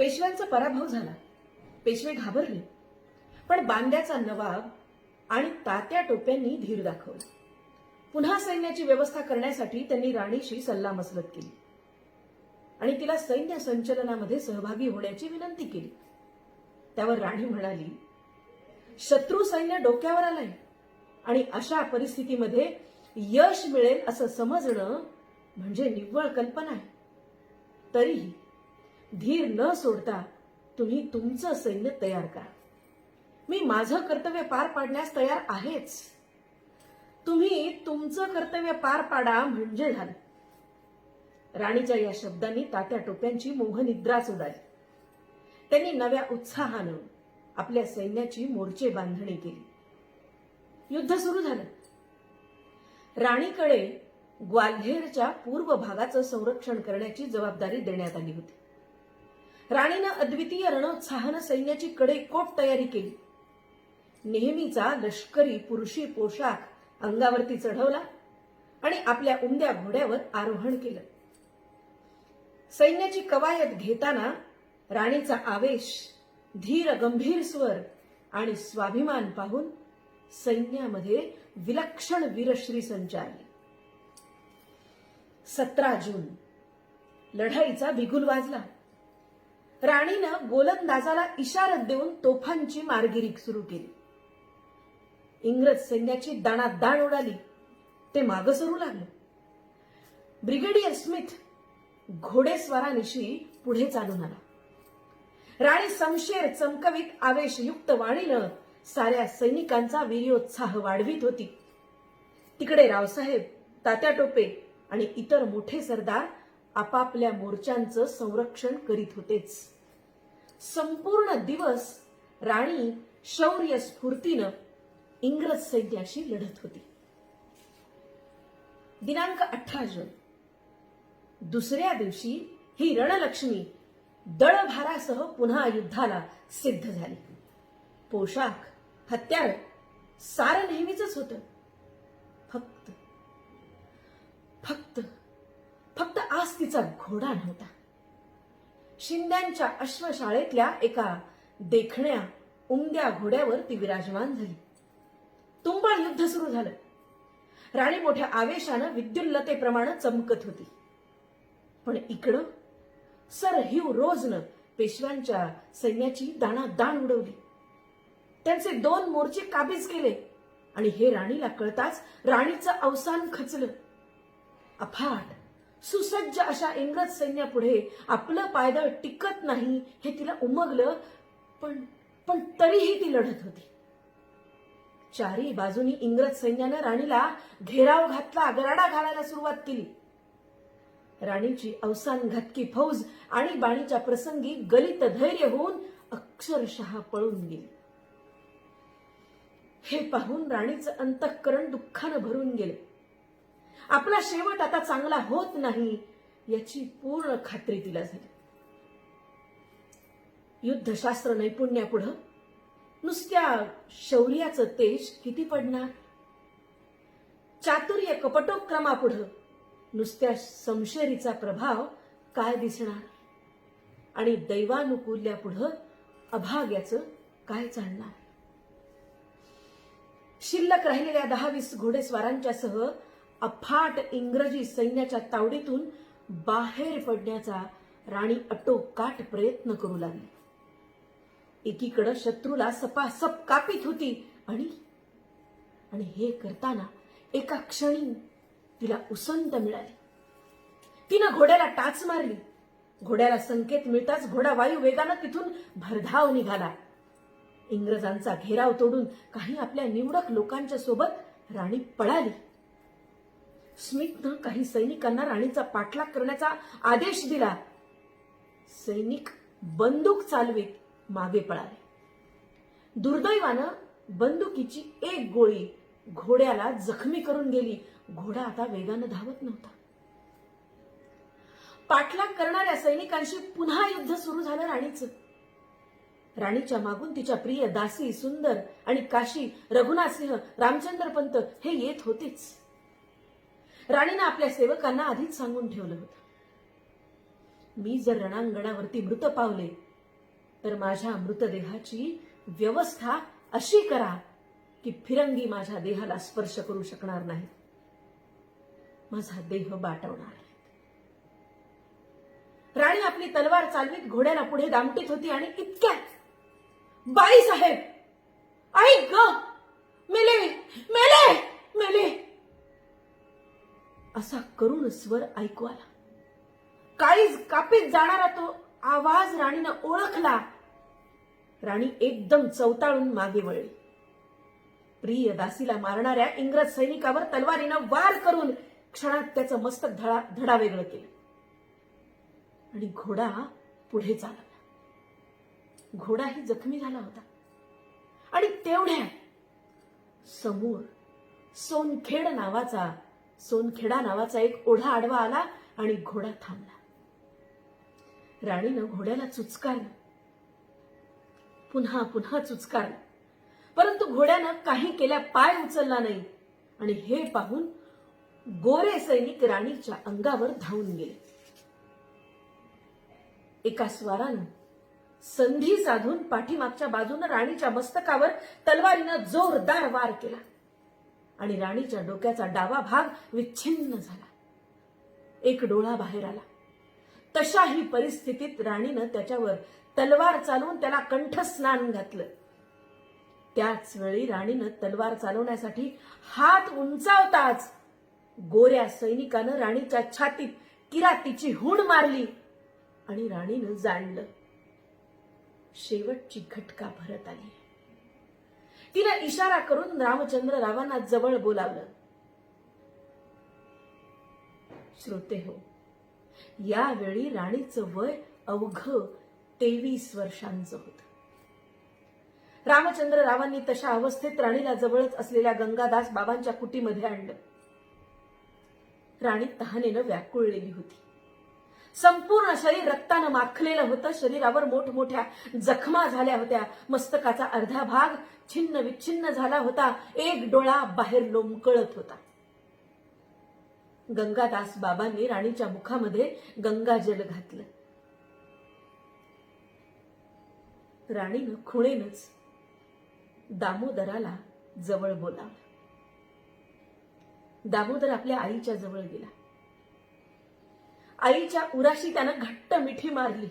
पेशव्यांचा पराभव झाला. पेशवे घाबरले. पण बांद्याचा नवाब आणि तात्या टोप्यांनी धीर दाखवला. पुन्हा सैन्याची व्यवस्था करण्यासाठी त्यांनी राणीशी सल्लामसलत केली. आणि तिला सैन्य संचलनामध्ये सहभागी होण्याची विनंती केली. त्यावर राणी म्हणाली शत्रू सैन्य डोक्यावर आलंय. आणि अशा परिस्थितीमध्ये यश मिळेल असं समजणं म्हणजे निव्वळ कल्पना आहे. तरीही धीर न सोडता तुम्ही तुमचं सैन्य तयार करा. मी माझं कर्तव्य पार पाडण्यास तयार आहेच. तुम्ही तुमचं कर्तव्य पार पाडा म्हणजे झालं. राणीच्या या शब्दांनी तात्या टोप्यांची मोहनिद्राच उडाली त्यांनी नव्या उत्साहानं आपल्या सैन्याची मोर्चे बांधणी केली. युद्ध सुरू झालं. राणीकडे ग्वाल्हेरच्या पूर्व भागाचं संरक्षण करण्याची जबाबदारी देण्यात आली होती. राणीनं अद्वितीय रणोत्साहानं सैन्याची कडेकोट तयारी केली. नेहमीचा लष्करी पुरुषी पोशाख अंगावरती चढवला आणि आपल्या उमद्या घोड्यावर आरोहण केलं. सैन्याची कवायत घेताना राणीचा आवेश धीर गंभीर स्वर आणि स्वाभिमान पाहून सैन्यामध्ये विलक्षण वीरश्री संचारली. सतरा जून लढाईचा बिगुल वाजला. राणीनं गोलंदाजाला इशारत देऊन तोफांची मारगिरी सुरू केली. इंग्रज सैन्याची दाणात दाण उडाली. ते मागं सरू लागलं. ब्रिगेडियर स्मिथ घोडेस्वारानिशी पुढे चालून आला. राणी समशेर चमकवीत आवेशयुक्त वाणीनं साऱ्या सैनिकांचा वीर्योत्साह वाढवित होती. तिकडे रावसाहेब तात्या टोपे आणि इतर मोठे सरदार आपापल्या मोर्चांचं संरक्षण करीत होतेच. संपूर्ण दिवस राणी शौर्य स्फूर्तीनं इंग्रज सैन्याशी लढत होती. दिनांक अठरा जून. दुसऱ्या दिवशी ही रणलक्ष्मी दळभारासह पुन्हा युद्धाला सिद्ध झाली. पोशाख हत्यार सारं नेहमीच होत. फक्त फक्त फक्त आज तिचा घोडा नव्हता. शिंद्यांच्या अश्वशाळेतल्या एका देखण्या उमद्या घोड्यावर ती विराजमान झाली. तुंबळ युद्ध सुरू झालं. राणी मोठ्या आवेशानं विद्युल्लतेप्रमाणे चमकत होती. पण इकडं सर हिव रोजनं पेशव्यांच्या सैन्याची दाणादाण उडवली. त्यांचे दोन मोर्चे काबीज केले आणि हे राणीला कळताच राणीचं अवसान खचलं. अफाट सुसज्ज अशा इंग्रज सैन्यापुढे आपलं पायदळ टिकत नाही हे तिला उमगलं पण पण तरीही ती लढत होती. चारी बाजूनी इंग्रज सैन्यानं राणीला घेराव घातला गराडा घालायला सुरुवात केली. राणीची अवसान घातकी फौज आणि बाणीच्या प्रसंगी गलित धैर्य होऊन अक्षरशः पळून गेली. हे पाहून राणीचं अंतःकरण दुःखानं भरून गेले. आपला शेवट आता चांगला होत नाही याची पूर्ण खात्री तिला झाली. युद्धशास्त्र नैपुण्यापुढं नुसत्या शौर्याचं तेज किती पडणार? चातुर्य कपटोक्रमापुढं नुसत्या संशेरीचा प्रभाव काय दिसणार? आणि दैवानुकूल्यापुढं अभाग्याचं काय चालणार? शिल्लक राहिलेल्या दहा वीस घोडेस्वारांच्या सह अफाट इंग्रजी सैन्याच्या तावडीतून बाहेर पडण्याचा राणी अटोकाट प्रयत्न करू लागली. एकीकडं शत्रूला सपासप कापीत होती आणि आणि हे करताना एका क्षणी तिला उसंत मिळाली. तिनं घोड्याला टाच मारली. घोड्याला संकेत मिळताच घोडा वायू वेगानं तिथून भरधाव निघाला. इंग्रजांचा घेराव तोडून काही आपल्या निवडक लोकांच्या सोबत राणी पळाली. स्मिथनं काही सैनिकांना राणीचा पाठलाग करण्याचा आदेश दिला. सैनिक बंदूक चालवीत मागे पळाले. दुर्दैवानं बंदुकीची एक गोळी घोड्याला जखमी करून गेली. घोडा आता वेगानं धावत नव्हता. पाठलाग करणाऱ्या सैनिकांशी पुन्हा युद्ध सुरू झालं राणीचं. राणीच्या मागून तिच्या प्रिय दासी सुंदर आणि काशी रघुनाथसिंह रामचंद्र पंत हे येत होतेच. राणीनं आपल्या सेवकांना आधीच सांगून ठेवलं होतं. मी जर रणांगणावरती मृत पावले तर माझ्या मृतदेहाची व्यवस्था अशी करा की फिरंगी माझ्या देहाला स्पर्श करू शकणार नाही. माझा देह बाटवणार राणी आपली तलवार चालवीत घोड्याला पुढे दामटीत होती आणि इतक्यात बाई साहेब ऐक ग मेले मेले मेले! असा करुण स्वर ऐकू आला. काळीज कापीत जाणारा तो आवाज राणीनं ओळखला. राणी एकदम चवताळून मागे वळली. प्रिय दासीला मारणाऱ्या इंग्रज सैनिकावर तलवारीनं वार करून क्षणात त्याचं मस्तक धडा धडा वेगळं केलं. आणि घोडा पुढे चालवला घोडाही जखमी झाला होता. आणि तेवढ्या समोर सोनखेड नावाचा सोनखेडा नावाचा एक ओढा आडवा आला आणि घोडा थांबला. राणीनं घोड्याला चुचकारलं. पुन्हा पुन्हा चुचकारलं. परंतु घोड्यानं काही केल्या पाय उचलला नाही आणि हे पाहून गोरे सैनिक राणीच्या अंगावर धावून गेले. एका स्वारानं संधी साधून पाठीमागच्या बाजूनं राणीच्या मस्तकावर तलवारीनं जोरदार वार केला. आणि राणीच्या डोक्याचा डावा भाग विच्छिन्न झाला. एक डोळा बाहेर आला. तशाही परिस्थितीत राणीनं त्याच्यावर तलवार चालवून त्याला कंठस्नान घातलं. त्याच वेळी राणीनं तलवार चालवण्यासाठी हात उंचावताच गोऱ्या सैनिकानं राणीच्या छातीत किरातीची हुण मारली आणि राणीनं जाणलं शेवटची घटका भरत आली. तिला इशारा करून रामचंद्र रावांना जवळ बोलावलं. श्रोते हो यावेळी राणीचं वय अवघ तेवीस वर्षांचं होतं. रामचंद्र रावांनी तशा अवस्थेत राणीला जवळच असलेल्या गंगादास बाबांच्या कुटीमध्ये आणलं. राणी तहानेनं व्याकुळलेली होती. संपूर्ण शरीर रक्तानं माखलेलं होतं. शरीरावर मोठमोठ्या जखमा झाल्या होत्या. मस्तकाचा अर्धा भाग छिन्न विच्छिन्न झाला होता. एक डोळा बाहेर लोंबकळत होता. गंगादास बाबांनी राणीच्या मुखामध्ये गंगाजल घातलं. राणीनं खुणेनच दामोदराला जवळ बोलावलं. दामोदर आपल्या आईच्या जवळ गेला. आईच्या उराशी त्यानं घट्ट मिठी मारली.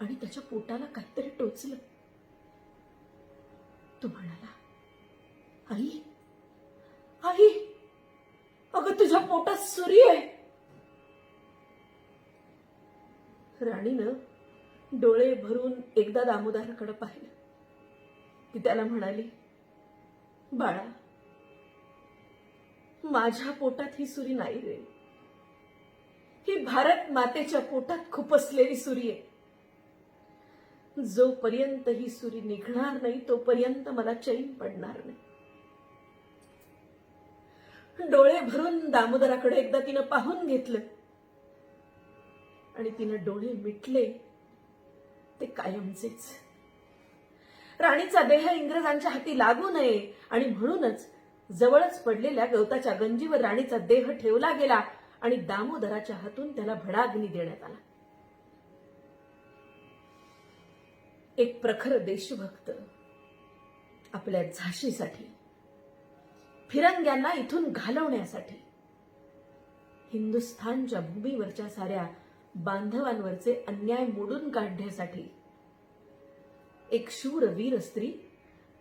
आणि त्याच्या पोटाला काहीतरी टोचलं. तो म्हणाला आई आई अगं तुझ्या पोटात सुरी आहे. राणीनं डोळे भरून एकदा दामोदराकडे पाहिलं. ती त्याला म्हणाली बाळा माझ्या पोटात ही सुरी नाही रे. ही भारत मातेच्या पोटात खुपसलेली सुरी आहे. जोपर्यंत ही सुरी निघणार नाही तोपर्यंत मला चैन पडणार नाही. डोळे भरून दामोदराकडे एकदा तिनं पाहून घेतलं. आणि तिनं डोळे मिटले. ते कायमचेच. राणीचा देह इंग्रजांच्या हाती लागू नये आणि म्हणूनच जवळच पडलेल्या गवताच्या गंजीवर राणीचा देह ठेवला गेला आणि दामोदराच्या हातून त्याला भडाग्नी देण्यात आला. एक प्रखर देशभक्त आपल्या झाशीसाठी फिरंग्यांना इथून घालवण्यासाठी हिंदुस्थानच्या भूमीवरच्या साऱ्या बांधवांवरचे अन्याय मोडून काढण्यासाठी एक शूर वीर स्त्री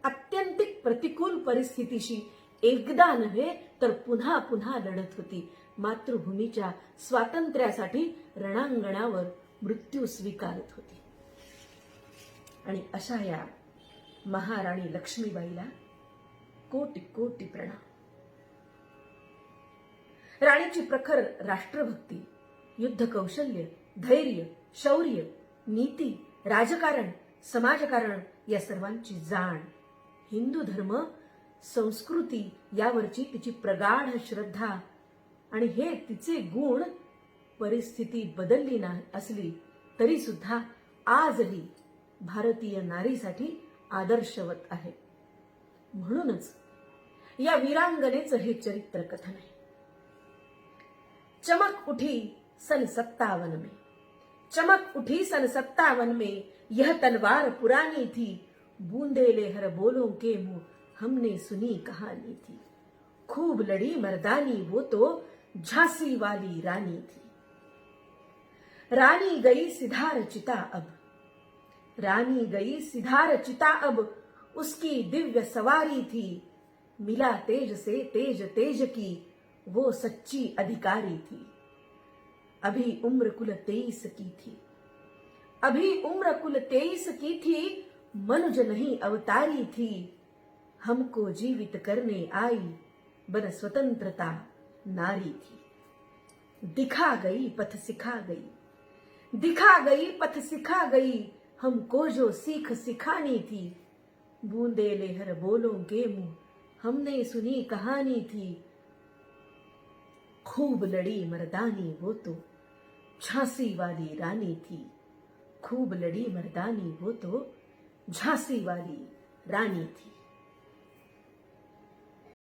अत्यंतिक प्रतिकूल परिस्थितीशी एकदा नव्हे तर पुन्हा पुन्हा लढत होती. मातृभूमीच्या स्वातंत्र्यासाठी रणांगणावर मृत्यू स्वीकारत होती. आणि अशा या महाराणी लक्ष्मीबाईला कोटी कोटी प्रणाम. राणीची प्रखर राष्ट्रभक्ती युद्ध कौशल्य धैर्य शौर्य नीती राजकारण समाजकारण या सर्वांची जाण. हिंदू धर्म संस्कृती यावरची तिची प्रगाढ श्रद्धा आणि हे तिचे गुण परिस्थिती बदलली ना असली तरी सुद्धा आजही भारतीय नारीसाठी आदर्शवत आहे. म्हणूनच या वीरांगनेचं हे चरित्र कथन आहे. चमक उठी सन सत्तावन में. चमक उठी सन सत्तावन में यह तलवार पुरानी थी बूंदे लेहर बोलों के मुंह हमने सुनी कहानी थी. खूब लड़ी मर्दानी वो तो झांसी वाली रानी थी। रानी गई सिधार चिता अब। रानी गई सिधार चिता अब। उसकी दिव्य सवारी थी। मिला तेज से तेज तेज की, वो सच्ची अधिकारी थी। अभी उम्र कुल तेईस की थी। अभी उम्र कुल तेईस की थी, मनुज नहीं अवतारी थी। हमको जीवित करने आई, बन स्वतंत्रता। नारी थी। दिखा गई, पथ सिखा गई। दिखा गई, पथ सिखा गई। हमको जो सीख सिखानी थी, बूंदे लेहर बोलों के मुँह। हमने सुनी कहानी थी, खूब लड़ी मर्दानी वो तो। झांसी वाली रानी थी, खूब लड़ी मर्दानी वो तो। झांसी वाली रानी थी।